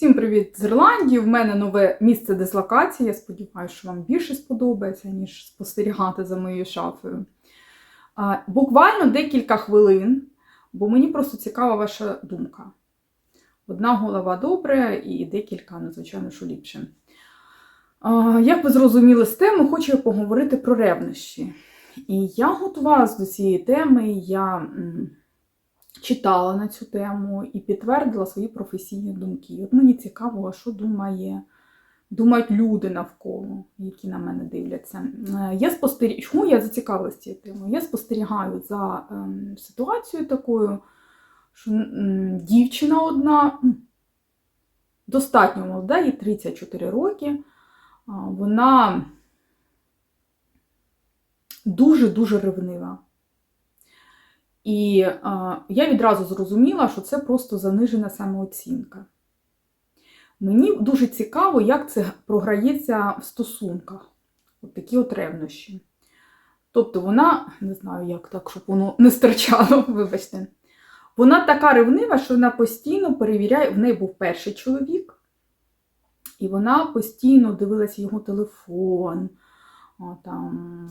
Всім привіт з Ірландії. В мене нове місце дислокації. Я сподіваюся, що вам більше сподобається, ніж спостерігати за моєю шафою. А, Буквально декілька хвилин, бо мені просто цікава ваша думка. Одна голова добре і декілька, надзвичайно, що ліпше. А, Як ви зрозуміли з теми, хочу поговорити про ревнощі. І я готувалася до цієї теми, я читала на цю тему і підтвердила свої професійні думки. От мені цікаво, що думає, думають люди навколо, які на мене дивляться. Е, Я спостерігаю, чому я зацікавилася цією темою? Я спостерігаю за ем, ситуацією такою, що дівчина одна, достатньо молода, їй 34 роки. Вона дуже-дуже ревнива. І а, я відразу зрозуміла, що це просто занижена самооцінка. Мені дуже цікаво, як це програється в стосунках. От такі от ревнощі. Тобто вона, не знаю, як так, щоб воно не стирчало, вибачте. Вона така ревнива, що вона постійно перевіряє, в неї був перший чоловік, і вона постійно дивилася його телефон, там,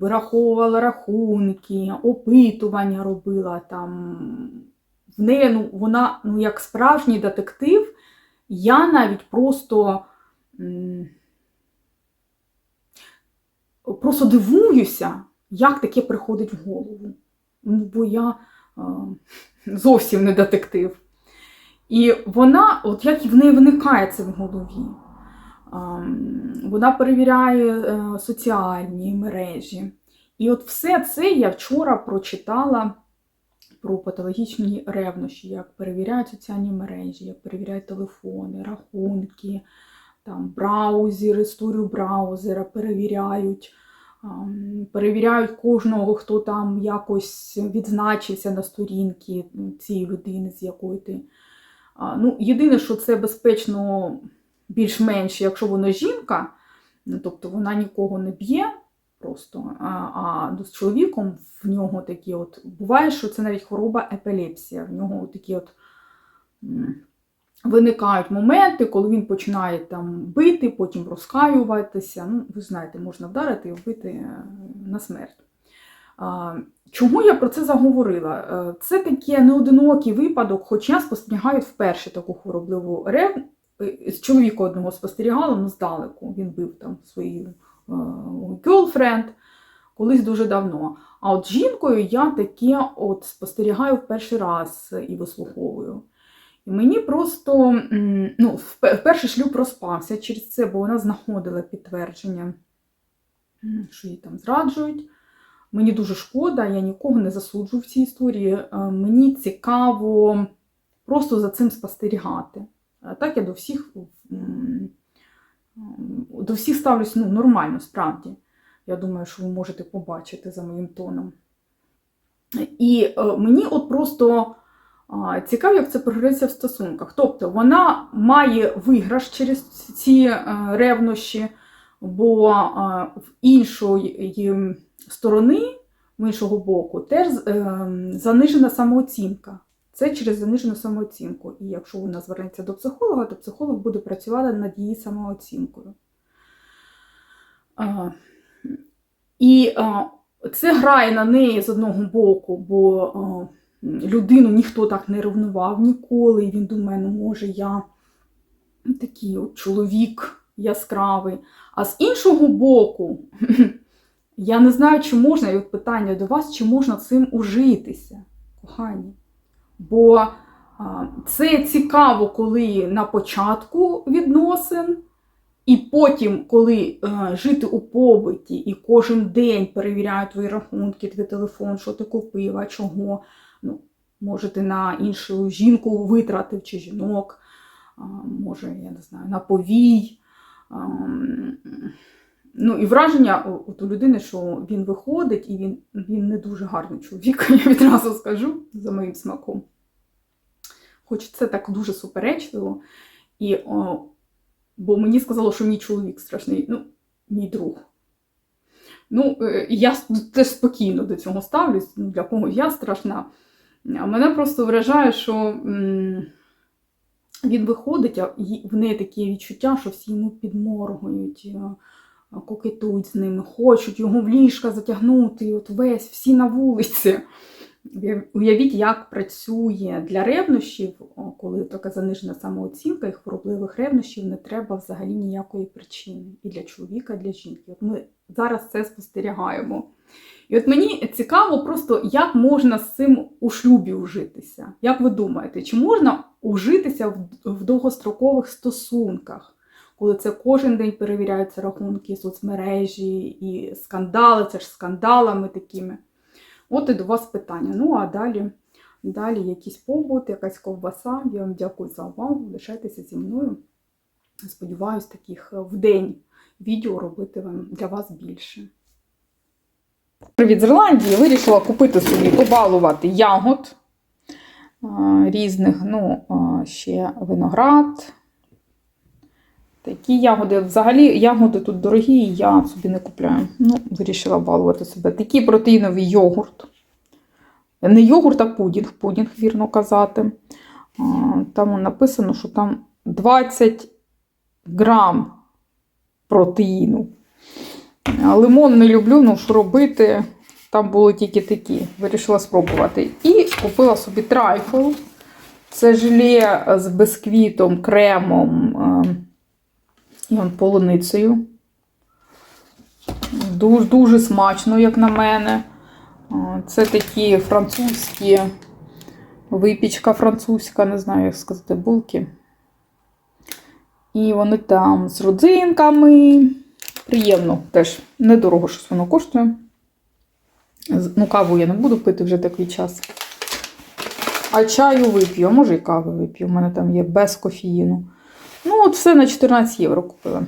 вираховувала рахунки, опитування робила. Там. В неї ну, вона, ну, як справжній детектив, я навіть просто, просто дивуюся, як таке приходить в голову. Ну, бо я е, зовсім не детектив. І вона, от як і в неї виникає це в голові. Ем, Вона перевіряє е, соціальні мережі. І от все це я вчора прочитала про патологічні ревнощі, як перевіряють соціальні мережі, як перевіряють телефони, рахунки, там, браузер, історію браузера перевіряють, ем, перевіряють кожного, хто там якось відзначився на сторінці цієї людини, з якої ти. Ну, Єдине, що це безпечно більш-менш, якщо вона жінка, ну, тобто вона нікого не б'є просто, а, а з чоловіком в нього такі от буває, що це навіть хвороба епілепсія. В нього такі от виникають моменти, коли він починає там бити, потім розкаюватися. Ну, ви знаєте, можна вдарити і вбити е, на смерть. Чому я про це заговорила? Е, Це таке неодинокий випадок, хоч я спостерігаю вперше таку хворобливу чоловіка одного спостерігала, ну здалеку. Він бив там свою girlfriend колись дуже давно. А от жінкою я таке от спостерігаю в перший раз і вислуховую. І мені просто ну, перший шлюб розпався через це, бо вона знаходила підтвердження, що її там зраджують. Мені дуже шкода, я нікого не засуджу в цій історії. Е, Мені цікаво просто за цим спостерігати. А так я до всіх до всіх ставлюсь ну, нормально, справді. Я думаю, що ви можете побачити за моїм тоном. І е, мені от просто цікаво, як це програється в стосунках. Тобто вона має виграш через ці е, ревнощі, бо е, в іншої сторони, в іншого боку, теж е, занижена самооцінка. Це через занижену самооцінку. І якщо вона звернеться до психолога, то психолог буде працювати над її самооцінкою. А, І а, це грає на неї з одного боку, бо а, людину ніхто так не ревнував ніколи. І він думає, ну може я такий от чоловік яскравий. А з іншого боку, я не знаю, чи можна, і от питання до вас, чи можна цим ужитися, кохані. Бо це цікаво, коли на початку відносин, і потім, коли е, жити у побуті, і кожен день перевіряють твої рахунки, твій телефон, що ти купив, а чого. Ну, може, ти на іншу жінку витратив чи жінок, може, я не знаю, на повій. Ну, і враження от у людини, що він виходить, і він, він не дуже гарний чоловік, я відразу скажу за моїм смаком. Хоч це так дуже суперечливо. І, о, бо мені сказало, що мій чоловік страшний, ну, мій друг. Ну, е, я теж спокійно до цього ставлюсь, ну, для кого я страшна. А мене просто вражає, що м, він виходить, а в неї таке відчуття, що всі йому підморгують, е, кокетують з ним, хочуть його в ліжка затягнути, от весь, всі на вулиці. Уяв- Уявіть, як працює для ревнощів, коли така занижена самооцінка і хворобливих ревнощів, не треба взагалі ніякої причини. І для чоловіка, і для жінки. От ми зараз це спостерігаємо. І от мені цікаво просто, як можна з цим у шлюбі ужитися. Як ви думаєте, чи можна ужитися в довгострокових стосунках, коли це кожен день перевіряються рахунки, соцмережі і скандали, це ж скандалами такими. От і до вас питання. Ну а далі, далі якийсь побут, якась ковбаса. Я вам дякую за увагу. Лишайтеся зі мною. Сподіваюсь, таких в день відео робити для вас більше. Привіт з Ірландії. Вирішила купити собі, побалувати ягод різних, ну, ще виноград. Такі ягоди. Взагалі, ягоди тут дорогі, і я собі не купляю. Ну, вирішила балувати себе. Такий протеїновий йогурт. Не йогурт, а пудінг, пудінг, вірно казати. Там написано, що там 20 грам протеїну. Лимон не люблю, ну що робити? Там були тільки такі. Вирішила спробувати. І купила собі трайфл. Це желе з бисквітом, кремом е, і он, полуницею. Дуже, дуже смачно, як на мене. Це такі французькі, випічка французька, не знаю, як сказати, булки. І вони там з родзинками. Приємно теж недорого щось воно коштує. Ну, каву я не буду пити вже такий час. А чаю вип'ю, а може і кави вип'ю. У мене там є без кофеїну. Ну, от все на 14 євро купила.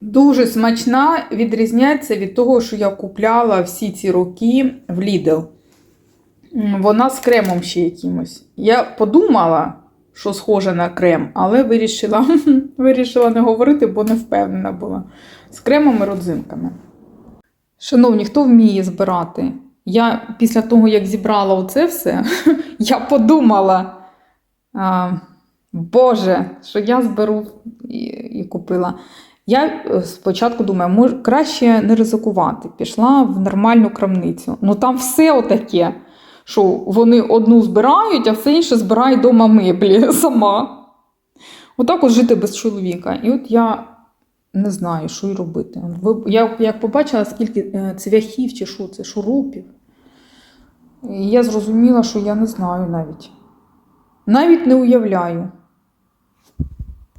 Дуже смачна, відрізняється від того, що я купляла всі ці роки в Lidl. Вона з кремом ще якимось. Я подумала, що схожа на крем, але вирішила, вирішила не говорити, бо не впевнена була. З кремом і родзинками. Шановні, хто вміє збирати? Я після того, як зібрала оце все, я подумала, Боже, що я зберу і, і купила. Я е, спочатку думаю, може, краще не ризикувати. Пішла в нормальну крамницю. Ну там все отаке, що вони одну збирають, а все інше збирає дома меблі сама. Отак от жити без чоловіка. І от я не знаю, що й робити. Я як побачила, скільки е, цвяхів чи що це, шурупів. І я зрозуміла, що я не знаю навіть. Навіть не уявляю.